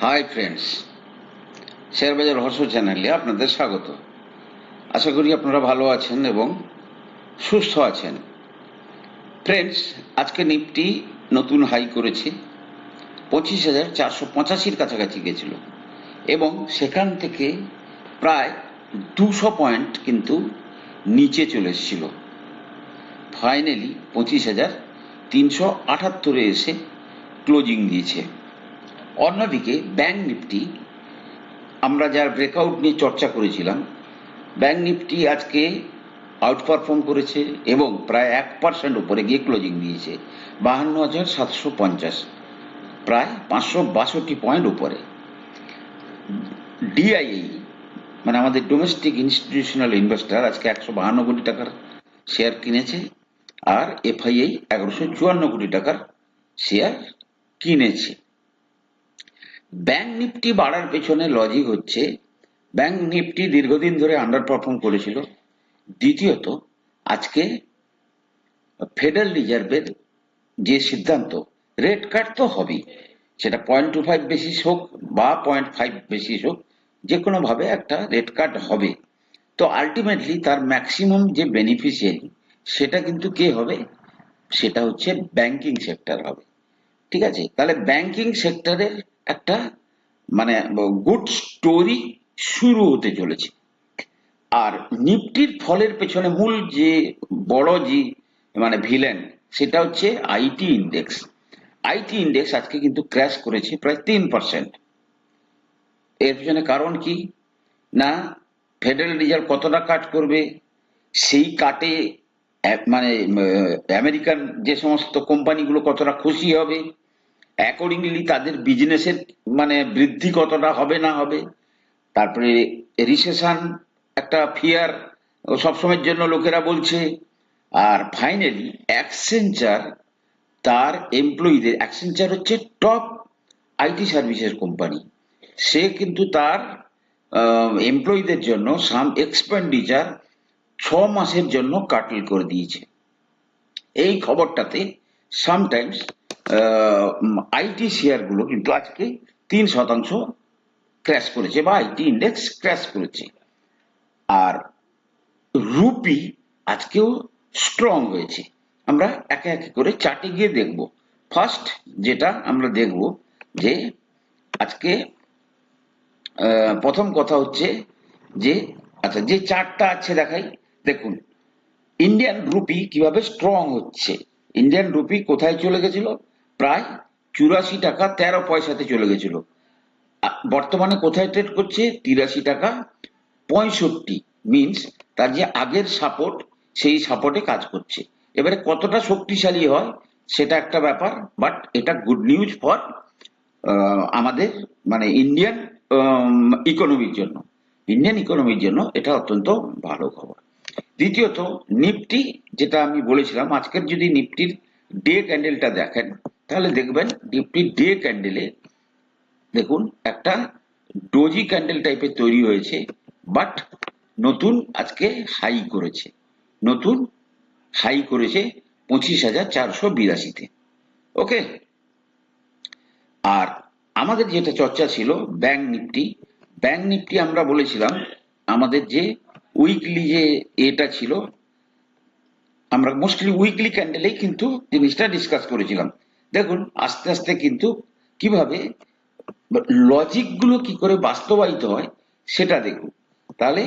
Hi friends শেয়ারবাজার রহস্য চ্যানেলে আপনাদের স্বাগত। আশা করি আপনারা ভালো আছেন এবং সুস্থ আছেন। ফ্রেন্ডস আজকে নিফটি নতুন হাই করেছে। পঁচিশ হাজার চারশো পঁচাশির কাছাকাছি গেছিল। এবং সেখান থেকে প্রায় দুশো পয়েন্ট কিন্তু নিচে চলে এসেছিল। ফাইনালি পঁচিশ হাজার তিনশো আটাত্তরে এসে ক্লোজিং দিয়েছে। অন্যদিকে, ব্যাংক নিফটি, আমরা যার ব্রেকআউট নিয়ে চর্চা করেছিলাম, ব্যাংক নিফটি আজকে আউট পারফর্ম করেছে এবং প্রায় এক পার্সেন্ট উপরে গিয়ে ক্লোজিং দিয়েছে বাহান্ন হাজার সাতশো পঞ্চাশ, প্রায় পাঁচশো বাষট্টি পয়েন্ট উপরে। ডিআইএ মানে আমাদের ডোমেস্টিক ইনস্টিটিউশনাল ইনভেস্টার আজকে একশো বাহান্ন কোটি টাকার শেয়ার কিনেছে, আর এফআইআই এগারোশো চুয়ান্ন কোটি টাকার শেয়ার কিনেছে। ব্যাংক নিফটি বাড়ার পেছনে লজিক হচ্ছে। ব্যাংক নিফটি দীর্ঘদিন ধরে আন্ডার পারফর্ম করেছিল। দ্বিতীয়ত, আজকে ফেডারেল রিজার্ভের যে সিদ্ধান্ত রেট কাট তো হবেই। সেটা পয়েন্ট টু ফাইভ বেসিস হোক বা পয়েন্ট ফাইভ বেসিস হোক যে কোনোভাবে একটা রেট কাট হবে। তো আলটিমেটলি তার ম্যাক্সিমাম যে বেনিফিশিয়ারি সেটা কিন্তু কে হবে? সেটা হচ্ছে ব্যাংকিং সেক্টর হবে। ঠিক আছে? তাহলে ব্যাংকিং সেক্টরের একটা মানে গুড স্টোরি শুরু হতে চলেছে। আর নিফটির ফলের পেছনে মূল যে বড় যে মানে ভিলেন সেটা হচ্ছে আইটি ইন্ডেক্স আইটি ইন্ডেক্স আজকে কিন্তু ক্র্যাশ করেছে প্রায় তিন পার্সেন্ট এর পেছনে কারণ কি? না ফেডারেল রিজার্ভ কতটা কাট করবে? সেই কাটে মানে আমেরিকান যে সমস্ত কোম্পানিগুলো কতটা খুশি হবে? অ্যাকর্ডিংলি তাদের বিজনেসের মানে বৃদ্ধি কতটা হবে না হবে, তারপরে রিসেশন একটা ফিয়ার সবসময়ের জন্য লোকেরা বলছে, আর ফাইনালি অ্যাক্সেঞ্চার তার এমপ্লয়ীদের অ্যাক্সেঞ্চার হচ্ছে টপ আইটি সার্ভিসেস কোম্পানি সে কিন্তু তার এমপ্লয়ীদের জন্য সাম এক্সপেন্ডিচার ছ মাসের জন্য কাটল করে দিয়েছে। এই খবরটাতে সামটাইমস আইটি শেয়ারগুলো কিন্তু আজকে তিন শতাংশ ক্র্যাশ করেছে বা আইটি ইন্ডেক্স ক্র্যাশ করেছে। আর রুপি আজকেও স্ট্রং হয়েছে। আমরা একে একে করে চার্টে গিয়ে দেখব। ফার্স্ট যেটা আমরা দেখব যে আজকে প্রথম কথা হচ্ছে যে আচ্ছা যে চার্টটা আছে দেখাই। দেখুন ইন্ডিয়ান রুপি কীভাবে স্ট্রং হচ্ছে? ইন্ডিয়ান রুপি কোথায় চলে গেছিল? প্রায় চুরাশি টাকা তেরো পয়সাতে চলে গেছিল। বর্তমানে কোথায় ট্রেড করছে? তিরাশি টাকা পঁয়ষট্টি মিনস তার যে আগের সাপোর্ট সেই সাপোর্টে কাজ করছে। এবারে কতটা শক্তিশালী হয় সেটা একটা ব্যাপার বাট এটা গুড নিউজ ফর আমাদের মানে ইন্ডিয়ান ইকোনমির জন্য। ইন্ডিয়ান ইকোনমির জন্য এটা অত্যন্ত ভালো খবর। দ্বিতীয়ত, নিফটি, যেটা আমি বলেছিলাম, আজকের যদি নিফটির ডে ক্যান্ডেলটা দেখেন তাহলে দেখবেন নিফটির ডে ক্যান্ডেলে দেখুন, একটা ডোজি ক্যান্ডেল টাইপের তৈরি হয়েছে বাট নতুন আজকে হাই করেছে। নতুন হাই করেছে পঁচিশ হাজার চারশো বিরাশিতে। ওকে? আর আমাদের যেটা চর্চা ছিল, ব্যাংক নিফটি ব্যাংক নিফটি আমরা বলেছিলাম, আমাদের যে উইকলি যে এটা ছিল, আমরা মোস্টলি উইকলি ক্যান্ডেলেই কিন্তু জিনিসটা ডিসকাস করেছিলাম। দেখুন, আস্তে আস্তে কিন্তু কীভাবে লজিকগুলো কি করে বাস্তবায়িত হয় সেটা দেখুন। তাহলে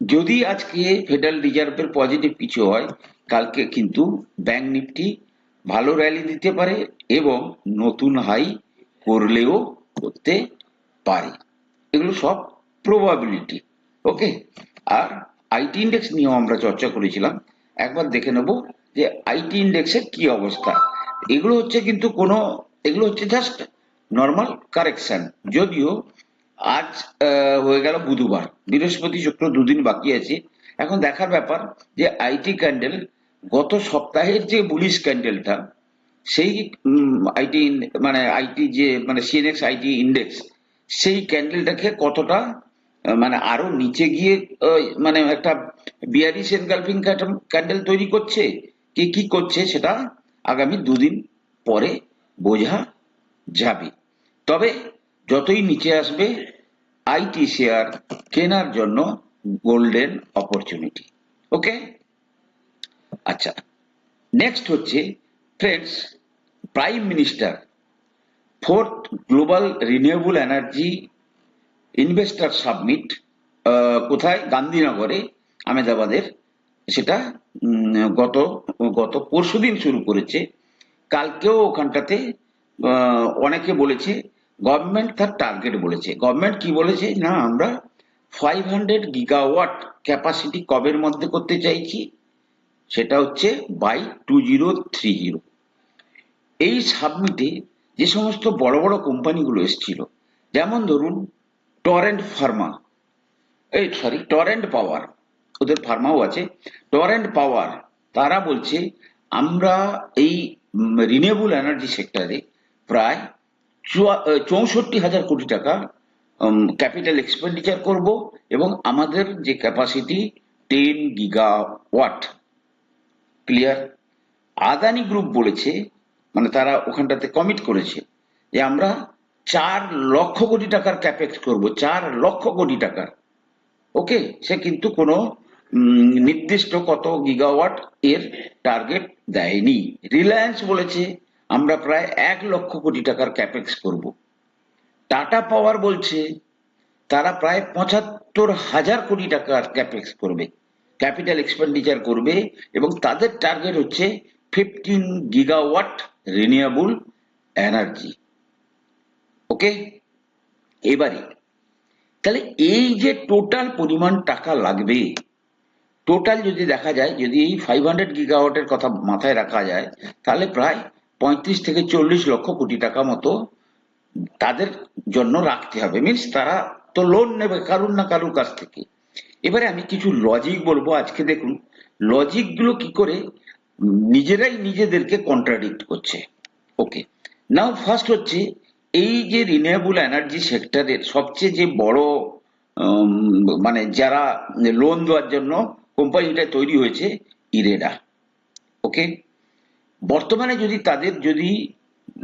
যদি আজকে ফেডারেল রিজার্ভের পজিটিভ কিছু হয়, কালকে কিন্তু ব্যাংক নিফটি ভালো র্যালি দিতে পারে এবং নতুন হাই করলেও করতে পারে। এগুলো সব প্রবাবিলিটি ওকে আর আইটি ইন্ডেক্স নিয়েও আমরা চর্চা করেছিলাম। একবার দেখে নেব যে আইটি ইন্ডেক্সের কি অবস্থা। এগুলো হচ্ছে কিন্তু কোনো, এগুলো হচ্ছে জাস্ট নর্মাল কারেকশন যদিও আজ হয়ে গেল বুধবার, বৃহস্পতি শুক্র দুদিন বাকি আছে। এখন দেখার ব্যাপার যে আইটি ক্যান্ডেল গত সপ্তাহের যে বুলিশ ক্যান্ডেলটা সেই আইটি মানে আইটি যে মানে সিএনএক্স আইটি ইন্ডেক্স সেই ক্যান্ডেলটাকে কতটা মানে আরও নিচে গিয়ে মানে একটা বিয়ারিশ এনগালফিং ক্যান্ডেল তৈরি করছে? কে কি করছে সেটা আগামী দুদিন পরে বোঝা যাবে। তবে যতই নিচে আসবে, আইটি শেয়ার কেনার জন্য গোল্ডেন অপরচুনিটি। ওকে? আচ্ছা নেক্সট হচ্ছে, friends, prime minister, fourth global renewable energy investor submit কোথায়? গান্ধীনগরে আহমেদাবাদের সেটা গত গত পরশুদিন শুরু করেছে। কালকেও ওখানটাতে অনেকে বলেছে গভর্নমেন্ট তার টার্গেট বলেছে। গভর্নমেন্ট কি বলেছে? না, আমরা ফাইভ হান্ড্রেড গিগাওয়াট ক্যাপাসিটি কবের মধ্যে করতে চাইছি? সেটা হচ্ছে by two zero three zero এই সাবমিটে যে সমস্ত বড় বড় কোম্পানিগুলো এসেছিল, যেমন ধরুন টরেন্ট ফার্মা এই সরি টরেন্ট পাওয়ার ওদের ফার্মাও আছে। টরেন্ট পাওয়ার তারা বলছে, আমরা এই রিনিউয়েবল এনার্জি সেক্টরে প্রায় চৌষট্টি হাজার কোটি টাকা ক্যাপিটাল এক্সপেন্ডিচার করব এবং আমাদের যে capacity ten gigawatt clear Adani group বলেছে মানে তারা ওখানটাতে কমিট করেছে, যে আমরা চার লক্ষ কোটি টাকার ক্যাপেক্স করব, চার লক্ষ কোটি টাকার। ওকে সে কিন্তু কোনো নির্দিষ্ট কত গিগাওয়াট এর টার্গেট দেয়নি। রিলায়েন্স বলেছে, আমরা প্রায় এক লক্ষ কোটি টাকার ক্যাপেক্স করব। টাটা পাওয়ার বলছে, তারা প্রায় পঁচাত্তর হাজার কোটি টাকার ক্যাপেক্স করবে। ক্যাপিটাল এক্সপেন্ডিচার করবে এবং তাদের টার্গেট হচ্ছে fifteen gigawatt renewable energy okay এবারে, তাহলে এই যে টোটাল পরিমাণ টাকা লাগবে টোটাল যদি দেখা যায়, যদি এই ফাইভ হান্ড্রেড গিগাওয়াটের কথা মাথায় রাখা যায়, তাহলে প্রায় পঁয়ত্রিশ থেকে চল্লিশ লক্ষ কোটি টাকা মতো তাদের জন্য রাখতে হবে। মিনস তারা তো লোন নেবে কারুর না কারুর কাছ থেকে। এবারে আমি কিছু লজিক বলব আজকে দেখুন। লজিকগুলো কি করে? নিজেরাই নিজেদেরকে কন্ট্রাডিক্ট করছে। ওকে নাও ফার্স্ট হচ্ছে, এই যে রিনিউয়েবল এনার্জি সেক্টরের সবচেয়ে যে বড় মানে যারা লোন দেওয়ার জন্য কোম্পানিটা তৈরি হয়েছে ইরেডা, ওকে? বর্তমানে যদি তাদের যদি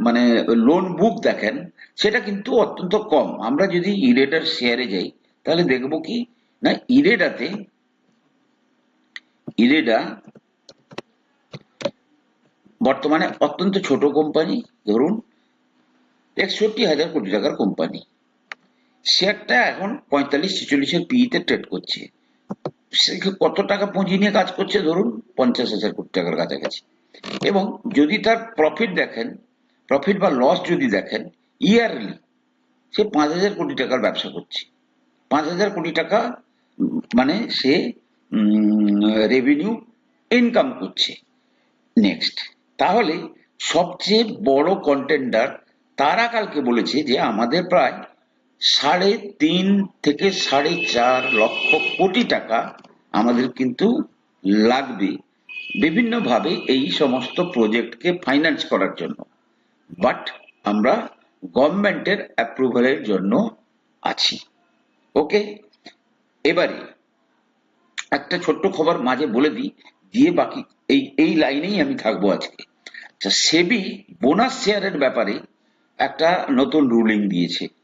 মানে লোন বুক দেখেন, সেটা কিন্তু অত্যন্ত কম। আমরা যদি ইরেডার শেয়ারে যাই, তাহলে দেখব কি? না, ইরেডাতে, ইরেডা বর্তমানে অত্যন্ত ছোট কোম্পানি, ধরুন একষট্টি হাজার কোটি টাকার কোম্পানি। শেয়ারটা এখন পঁয়তাল্লিশ ছেচল্লিশের পিইতে ট্রেড করছে। সে কত টাকা পুঁজি নিয়ে কাজ করছে? ধরুন পঞ্চাশ হাজার কোটি টাকার কাছাকাছি। এবং যদি তার প্রফিট দেখেন প্রফিট বা লস যদি দেখেন ইয়ারলি সে পাঁচ হাজার কোটি টাকার ব্যবসা করছে। পাঁচ হাজার কোটি টাকা মানে সে রেভিনিউ ইনকাম করছে। নেক্সট তাহলে সবচেয়ে বড় কন্টেন্ডার তারা কালকে বলেছে যে আমাদের প্রায় সাড়ে তিন থেকে সাড়ে চার লক্ষ কোটি টাকা আমাদের কিন্তু লাগবে বিভিন্নভাবে এই সমস্ত প্রজেক্টকে ফাইন্যান্স করার জন্য। বাট আমরা গভর্নমেন্টের অ্যাপ্রুভালের জন্য আছি। ওকে এবারে একটা ছোট্ট খবর মাঝে বলে দিই, দিয়ে বাকি এই এই লাইনেই আমি থাকব আজকে। আচ্ছা সেবি বোনাস শেয়ারের ব্যাপারে একটা নতুন রুলিং দিয়েছে।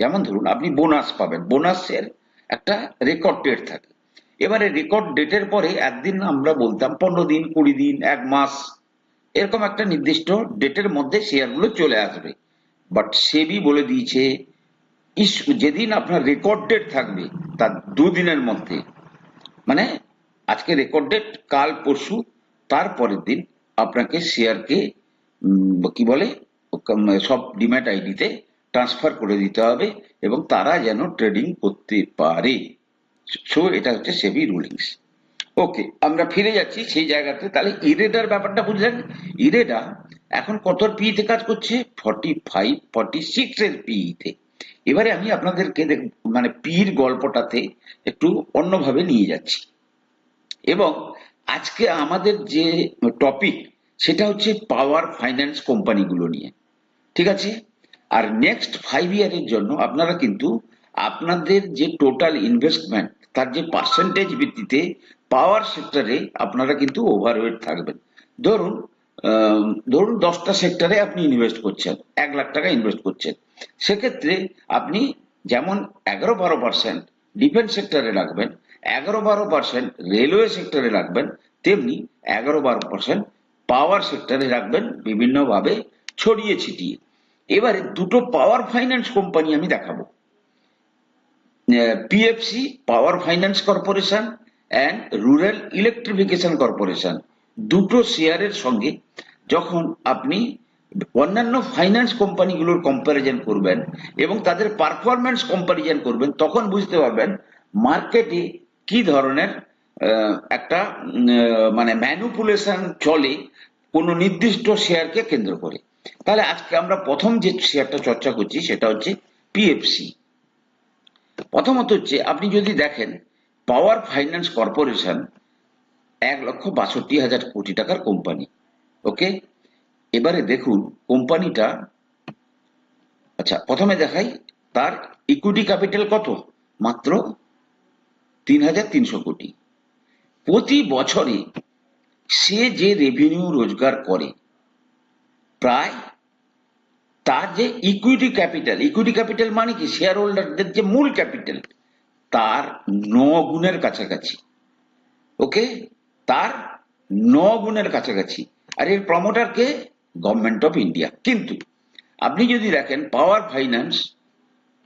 যেমন ধরুন, আপনি বোনাস পাবেন। বোনাসের একটা রেকর্ড ডেট থাকে। এবারে রেকর্ড ডেটের পরে একদিন আমরা বলতাম পনেরো দিন, কুড়ি দিন, এক মাস, এরকম একটা নির্দিষ্ট ডেটের মধ্যে শেয়ারগুলো চলে আসবে। বাট সেবি বলে দিয়েছে যেদিন আপনার রেকর্ড ডেট থাকবে, তার দুদিনের মধ্যে। মানে আজকে রেকর্ড ডেট কাল, পরশু, তারপরের দিন আপনাকে শেয়ারকে কি বলে সব ডিম্যাট আইডিতে ট্রান্সফার করে দিতে হবে এবং তারা যেন ট্রেডিং করতে পারে। সো এটা হচ্ছে সেবি রুলিংস ওকে আমরা ফিরে যাচ্ছি সেই জায়গাতে। তাহলে ইরেডার ব্যাপারটা বুঝলেন ইরেডা এখন কত পিতে কাজ করছে? ফর্টি ফাইভ ফর্টি সিক্স এর পিতে এবারে আমি আপনাদেরকে দেখ- মানে পির গল্পটাতে একটু অন্যভাবে নিয়ে যাচ্ছি। এবং আজকে আমাদের যে টপিক সেটা হচ্ছে পাওয়ার ফাইন্যান্স কোম্পানিগুলো নিয়ে। ঠিক আছে? আর নেক্সট ফাইভ ইয়ারের জন্য আপনারা কিন্তু আপনাদের যে টোটাল ইনভেস্টমেন্ট তার যে পার্সেন্টেজ ভিত্তিতে পাওয়ার সেক্টরে আপনারা কিন্তু ওভারওয়েট থাকবেন। ধরুন ধরুন দশটা সেক্টরে আপনি ইনভেস্ট করছেন, এক লাখ টাকা ইনভেস্ট করছেন। সেক্ষেত্রে আপনি যেমন এগারো বারো পার্সেন্ট ডিফেন্স সেক্টরে রাখবেন, এগারো বারো পার্সেন্ট রেলওয়ে সেক্টরে রাখবেন, তেমনি এগারো বারো পার্সেন্ট পাওয়ার সেক্টরে রাখবেন, বিভিন্নভাবে ছড়িয়ে ছিটিয়ে। এবারে দুটো পাওয়ার ফাইন্যান্স কোম্পানি আমি দেখাবো। PFC power finance corporation and rural electrification corporation দুটো শেয়ারের সঙ্গে যখন আপনি অন্যান্য ফাইন্যান্স কোম্পানিগুলোর কম্প্যারিজন করবেন এবং তাদের পারফরম্যান্স কম্প্যারিজন করবেন, তখন বুঝতে পারবেন মার্কেটে কি ধরনের একটা মানে ম্যানুপুলেশন চলে কোনো নির্দিষ্ট শেয়ারকে কেন্দ্র করে। তাহলে আজকে আমরা প্রথম যে শেয়ারটা চর্চা করছি, সেটা হচ্ছে পিএফসি প্রথমত হচ্ছে, আপনি যদি দেখেন, পাওয়ার ফাইন্যান্স কর্পোরেশন এক লক্ষ বাষট্টি হাজার কোটি টাকার কোম্পানি, ওকে? এবারে দেখুন, কোম্পানিটা আচ্ছা প্রথমে দেখাই, তার ইকুইটি ক্যাপিটাল কত? মাত্র তিন হাজার তিনশো কোটি। প্রতি বছরে সে যে রেভিনিউ রোজগার করে প্রায় তার যে ইকুইটি ক্যাপিটাল ইকুইটি ক্যাপিটাল মানে কি? শেয়ার হোল্ডারদের যে মূল ক্যাপিটাল তার ন গুণের কাছাকাছি। ওকে তার ন গুণের কাছাকাছি। আর এর প্রমোটার কে? গভর্নমেন্ট অফ ইন্ডিয়া কিন্তু আপনি যদি দেখেন পাওয়ার ফাইন্যান্স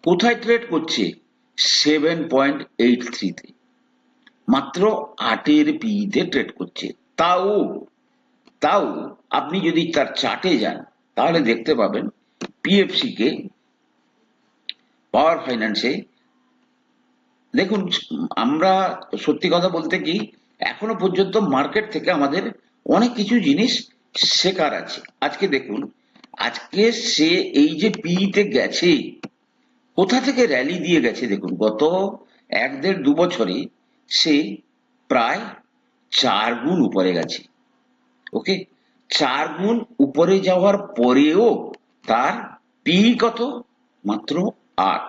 কোথায় ট্রেড করছে? সেভেন পয়েন্ট এইট থ্রিতে মাত্র আটের পিতে ট্রেড করছে। তাও তাও আপনি যদি তার চার্টে যান, তাহলে দেখতে পাবেন পিএফসি কে পাওয়ার ফাইন্যান্সে দেখুন, আমরা সত্যি কথা বলতে কি, এখনও পর্যন্ত মার্কেট থেকে আমাদের অনেক কিছু জিনিস শেখার আছে। আজকে দেখুন, আজকে সে এই যে পিইতে গেছে, কোথা থেকে র্যালি দিয়ে গেছে দেখুন, গত এক দেড় দু বছরে সে প্রায় চার গুণ উপরে গেছে। ওকে, চার গুণ উপরে যাওয়ার পরেও তার পি কত? মাত্র আট।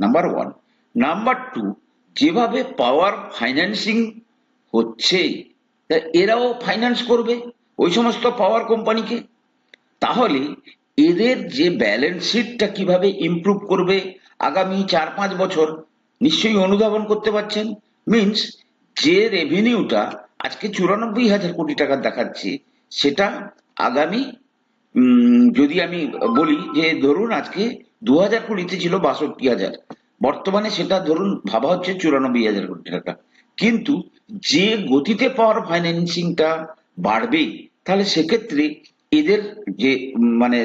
নাম্বার ওয়ান নাম্বার টু যেভাবে পাওয়ার ফাইন্যান্সিং হচ্ছে, তা এরাও ফাইন্যান্স করবে ওই সমস্ত পাওয়ার কোম্পানিকে তাহলে এদের যে ব্যালেন্স শিটটা কীভাবে ইমপ্রুভ করবে আগামী চার পাঁচ বছর, নিশ্চয়ই অনুধাবন করতে পারছেন? মিন্স যে রেভিনিউটা আজকে চুরানব্বই হাজার কোটি টাকা দেখাচ্ছে। সেটা আগামী যদি আমি বলি যে ধরুন আজকে দু হাজার কুড়িতে ছিল বাষট্টি হাজার, বর্তমানে সেটা ধরুন ভাবা হচ্ছে চুরানব্বই হাজার কোটি টাকা। কিন্তু যে গতিতে পাওয়ার ফাইন্যান্সিংটা বাড়বে তাহলে সেক্ষেত্রে এদের যে মানে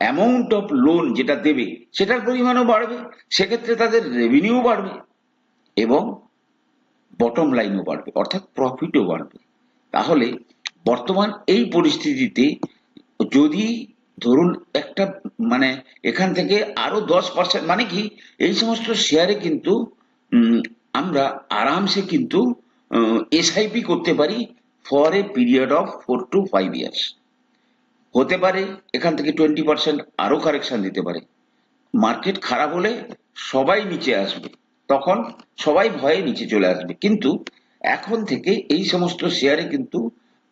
অ্যামাউন্ট অফ লোন যেটা দেবে, সেটার পরিমাণও বাড়বে, সেক্ষেত্রে তাদের রেভিনিউ বাড়বে। এবং বটম লাইনও বাড়বে, অর্থাৎ প্রফিটও বাড়বে। তাহলে বর্তমান এই পরিস্থিতিতে যদি ধরুন একটা মানে এখান থেকে আরও দশ পার্সেন্ট মানে কি, এই সমস্ত শেয়ারে কিন্তু আমরা আরামসে কিন্তু এসআইপি করতে পারি for a period of four to five years হতে পারে এখান থেকে টোয়েন্টি পার্সেন্ট আরও কারেকশন দিতে পারে। মার্কেট খারাপ হলে সবাই নিচে আসবে। তখন সবাই ভয়ে নিচে চলে আসবে। কিন্তু এখন থেকে এই সমস্ত শেয়ারে কিন্তু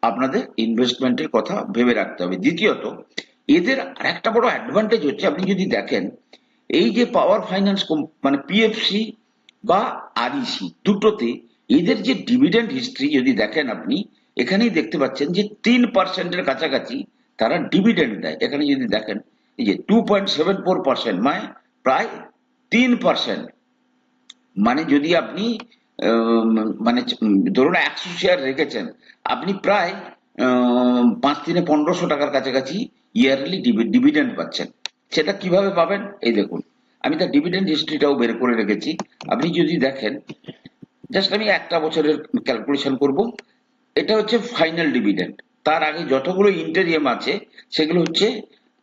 আপনাদের ইনভেস্টমেন্টের কথা ভেবে রাখতে হবে। দ্বিতীয়ত, এদের আরেকটা বড় অ্যাডভান্টেজ হচ্ছে, আপনি যদি দেখেন, এই যে পাওয়ার ফাইন্যান্স মানে পিএফসি বা আরইসি দুটোতে এদের যে ডিভিডেন্ড হিস্ট্রি যদি দেখেন আপনি, এখানেই দেখতে পাচ্ছেন যে তিন পার্সেন্টের কাছাকাছি তারা ডিভিডেন্ড দেয়। এখানে যদি দেখেন, এই যে two point seven four percent মানে প্রায় তিন পার্সেন্ট মানে যদি আপনি মানে ধরুন একশো শেয়ার রেখেছেন, আপনি প্রায় পাঁচ দিনে পনেরোশো টাকার কাছাকাছি ইয়ারলি ডিভিডেন্ড পাচ্ছেন। সেটা কীভাবে পাবেন? এই দেখুন। আমি তার ডিভিডেন্ড হিস্ট্রিটাও বের করে রেখেছি। আপনি যদি দেখেন জাস্ট আমি একটা বছরের ক্যালকুলেশন করব। এটা হচ্ছে ফাইনাল ডিভিডেন্ড তার আগে যতগুলো ইন্টেরিয়াম আছে, সেগুলো হচ্ছে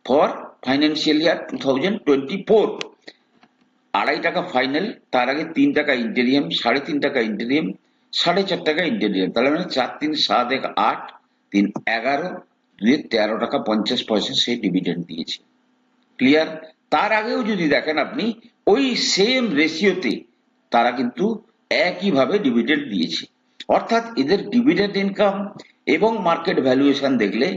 for financial year two thousand twenty four আড়াই টাকা ফাইনাল তার আগে তিন টাকা ইন্টেরিয়াম সাড়ে তিন টাকা ইন্টেরিয়াম সাড়ে চার টাকা ইন্টেরিয়াম তাহলে মানে চার তিন সাত এক আট তিন এগারো, দুই তেরো টাকা পঞ্চাশ পয়সা সে ডিভিডেন্ড দিয়েছে। ক্লিয়ার তার আগেও যদি দেখেন আপনি, ওই সেম রেশিওতে তারা কিন্তু একইভাবে ডিভিডেন্ড দিয়েছে। অর্থাৎ এদের ডিভিডেন্ড ইনকাম এবং মার্কেট ভ্যালুয়েশন দেখলে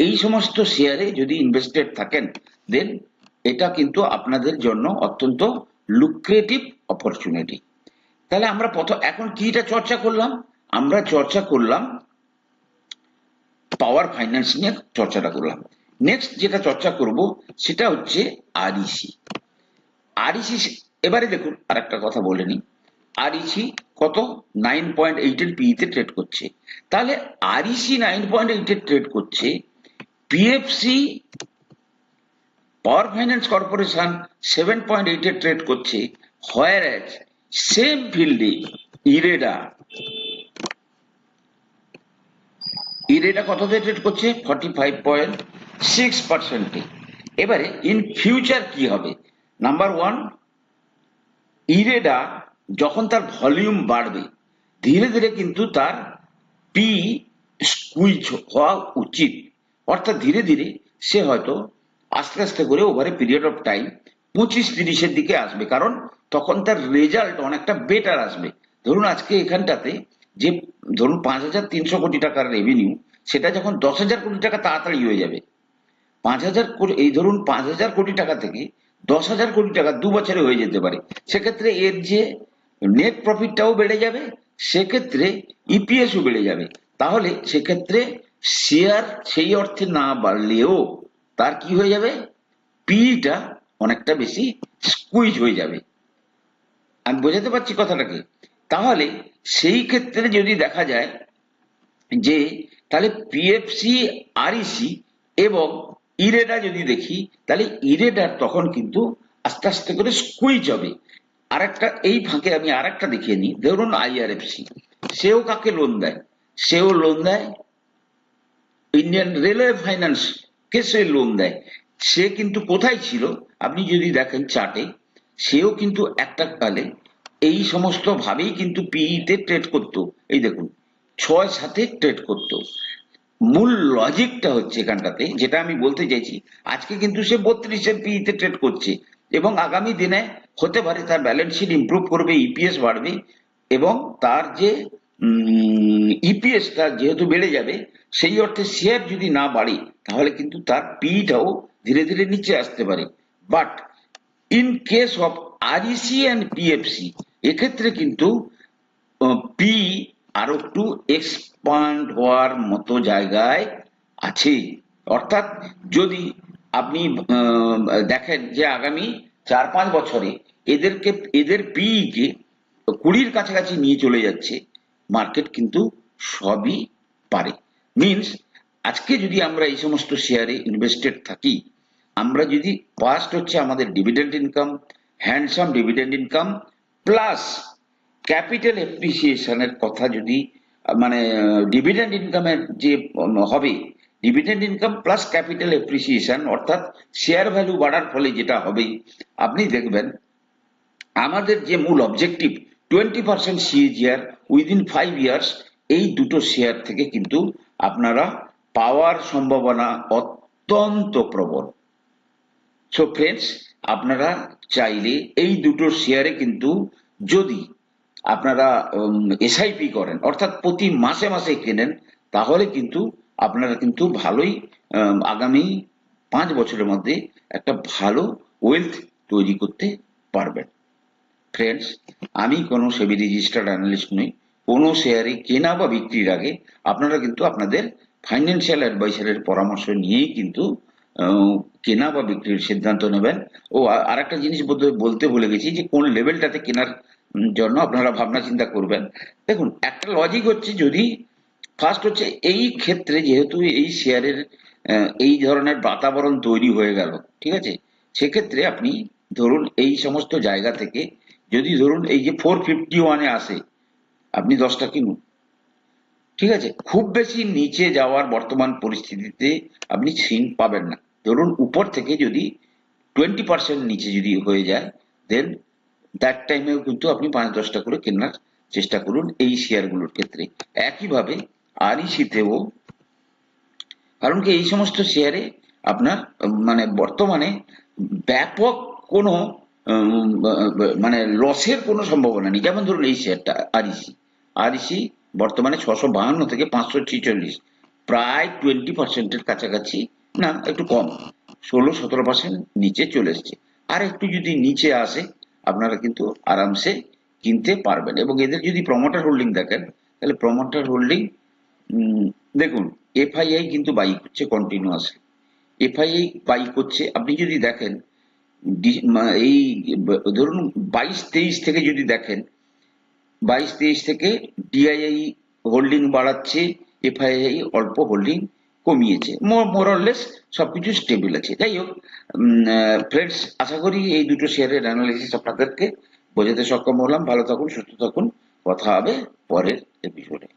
এই সমস্ত শেয়ারে যদি ইনভেস্টেড থাকেন দেন এটা কিন্তু আপনাদের জন্য অত্যন্ত লুক্রেটিভ অপরচুনিটি তাহলে আমরা প্রথম, এখন কিটা চর্চা করলাম? আমরা চর্চা করলাম পাওয়ার ফাইন্যান্স নিয়ে চর্চাটা করলাম। নেক্সট যেটা চর্চা করব, সেটা হচ্ছে আরইসি আরইসি এবারে দেখুন, আরেকটা কথা বলে নিই। আরইসি কত? নাইন পয়েন্ট এইটের পিইতে ট্রেড করছে। তাহলে আরইসি নাইন পয়েন্ট এইটের ট্রেড করছে PFC power finance corporation seven point এইটের ট্রেড করছে, হোয়ার এজ সেম ফিল্ডে ইরেডা। ইরেডা কততে ট্রেড করছে? ফর্টি ফাইভ পয়েন্ট সিক্স পার্সেন্টে। এবারে ইন ফিউচার কি হবে? নাম্বার ওয়ান, ইরেডা যখন তার ভলিউম বাড়বে, ধীরে ধীরে কিন্তু তার পি স্কুইজ হওয়া উচিত। অর্থাৎ ধীরে ধীরে সে হয়তো আস্তে আস্তে করে over a period of time পঁচিশ তিরিশের দিকে আসবে। কারণ তখন তার রেজাল্ট অনেকটা বেটার আসবে। ধরুন আজকে এখানটাতে যে, ধরুন পাঁচ হাজার তিনশো কোটি টাকার রেভিনিউ সেটা যখন দশ হাজার কোটি টাকা তাড়াতাড়ি হয়ে যাবে। পাঁচ হাজার এই ধরুন পাঁচ হাজার কোটি টাকা থেকে দশ হাজার কোটি টাকা দু বছরে হয়ে যেতে পারে। সেক্ষেত্রে এর যে নেট প্রফিটটাও বেড়ে যাবে, সেক্ষেত্রে ইপিএসও বেড়ে যাবে। তাহলে সেক্ষেত্রে শেয়ার সেই অর্থে না বাড়লেও তার কি হয়ে যাবে? পিটা অনেকটা বেশি স্কুইজ হয়ে যাবে। আমি বোঝাতে পারছি কথাটাকে। তাহলে সেই ক্ষেত্রে যদি দেখা যায় যে, তাহলে পিএফসি আরইসি এবং ইরেডা যদি দেখি, তাহলে ইরেডার তখন কিন্তু আস্তে আস্তে করে স্কুইজ হবে। আরেকটা, এই ফাঁকে আমি আরেকটা দেখিয়ে নিই। ধরুন আইআরএফসি সেও কাকে লোন দেয়? সেও লোন দেয় ইন্ডিয়ান রেলওয়ে ফাইন্যান্স কে সে লোন দেয়। সে কিন্তু কোথায় ছিল? আপনি যদি দেখেন চার্টে সেও কিন্তু একটা কালে এই সমস্ত ভাবেই কিন্তু পিইতে ট্রেড করতো। এই দেখুন, ছয় সাথে ট্রেড করতো। মূল লজিকটা হচ্ছে এখানটাতে, যেটা আমি বলতে চাইছি, আজকে কিন্তু সে বত্রিশের পিইতে ট্রেড করছে এবং আগামী দিনে হতে পারে তার ব্যালেন্স শিট ইমপ্রুভ করবে ইপিএস বাড়বে এবং তার যে ইপিএসটা যেহেতু বেড়ে যাবে সেই অর্থে শেয়ার যদি না বাড়ে, তাহলে কিন্তু তার পিটাও ধীরে ধীরে নিচে আসতে পারে। But in case of REC and PFC এক্ষেত্রে কিন্তু পি আরও একটু এক্সপান্ড হওয়ার মতো জায়গায় আছে। অর্থাৎ যদি আপনি দেখেন যে আগামী চার পাঁচ বছরে এদেরকে, এদের পি কে কুড়ির কাছাকাছি নিয়ে চলে যাচ্ছে মার্কেট কিন্তু সবই পারে। মিনস আজকে যদি আমরা এই সমস্ত শেয়ারে ইনভেস্টেড থাকি, আমরা যদি ফার্স্ট হচ্ছে আমাদের dividend income handsome dividend income plus capital এপ্রিসিয়েশনের কথা যদি মানে ডিভিডেন্ড ইনকামের যে হবে dividend income plus capital appreciation অর্থাৎ শেয়ার ভ্যালু বাড়ার ফলে যেটা হবে, আপনি দেখবেন, আমাদের যে মূল objective twenty percent CAGR within five years এই দুটো শেয়ার থেকে কিন্তু আপনারা পাওয়ার সম্ভাবনা অত্যন্ত প্রবল। সো ফ্রেন্ডস আপনারা চাইলে এই দুটো শেয়ারে কিন্তু যদি আপনারা এসআইপি করেন, অর্থাৎ প্রতি মাসে মাসে কেনেন, তাহলে কিন্তু আপনারা কিন্তু ভালোই আগামী পাঁচ বছরের মধ্যে একটা ভালো ওয়েলথ তৈরি করতে পারবেন। ফ্রেন্ডস আমি কোনো সেবি রেজিস্টার্ড অ্যানালিস্ট নই। কোনো শেয়ারে কেনা বা বিক্রির আগে আপনারা কিন্তু আপনাদের ফাইন্যান্সিয়াল অ্যাডভাইসারের পরামর্শ নিয়েই কিন্তু কেনা বা বিক্রির সিদ্ধান্ত নেবেন। ও আর একটা জিনিস বলতে- বলতে ভুলে গেছি যে কোন লেভেলটাতে কেনার জন্য আপনারা ভাবনা চিন্তা করবেন। দেখুন, একটা লজিক হচ্ছে যদি ফার্স্ট হচ্ছে এই ক্ষেত্রে যেহেতু এই শেয়ারের এই ধরনের বাতাবরণ তৈরি হয়ে গেল, ঠিক আছে? সেক্ষেত্রে আপনি ধরুন এই সমস্ত জায়গা থেকে যদি ধরুন এই যে ফোর ফিফটি ওয়ানে আসে আপনি দশটা কিনুন। ঠিক আছে? খুব বেশি নিচে যাওয়ার বর্তমান পরিস্থিতিতে আপনি সিন পাবেন না। ধরুন, উপর থেকে যদি টোয়েন্টি পার্সেন্ট নিচে যদি হয়ে যায় দেন দ্যাট টাইমেও কিন্তু আপনি পাঁচ, দশটা করে কেনার চেষ্টা করুন এই শেয়ারগুলোর ক্ষেত্রে। একইভাবে আরইসিতেও কারণ কি এই সমস্ত শেয়ারে আপনার মানে বর্তমানে ব্যাপক কোনো মানে লসের কোনো সম্ভাবনা নেই। যেমন ধরুন এই শেয়ারটা আরইসি আরইসি বর্তমানে ছশো বাহান্ন থেকে পাঁচশো ছিচল্লিশ। প্রায় টোয়েন্টি পার্সেন্টের কাছাকাছি, না, একটু কম। ষোলো সতেরো পার্সেন্ট নিচে চলে এসছে। আর একটু যদি নিচে আসে, আপনারা কিন্তু আরামসে কিনতে পারবেন। এবং এদের যদি প্রমোটার হোল্ডিং দেখেন, তাহলে প্রমোটার হোল্ডিং দেখুন, এফআইআই কিন্তু বাই করছে কন্টিনিউয়াসলি এফআইআই বাই করছে, আপনি যদি দেখেন এই, ধরুন, বাইশ তেইশ থেকে যদি দেখেন বাইশ তেইশ থেকে ডিআইআই হোল্ডিং বাড়াচ্ছে, এফআইআই অল্প হোল্ডিং কমিয়েছে। মোরলেস সবকিছু স্টেবিল আছে। যাই হোক ফ্রেন্ডস আশা করি এই দুটো শেয়ারের অ্যানালিসিস আপনাদেরকে বোঝাতে সক্ষম হলাম। ভালো থাকুন, সুস্থ থাকুন। কথা হবে পরের এপিসোডে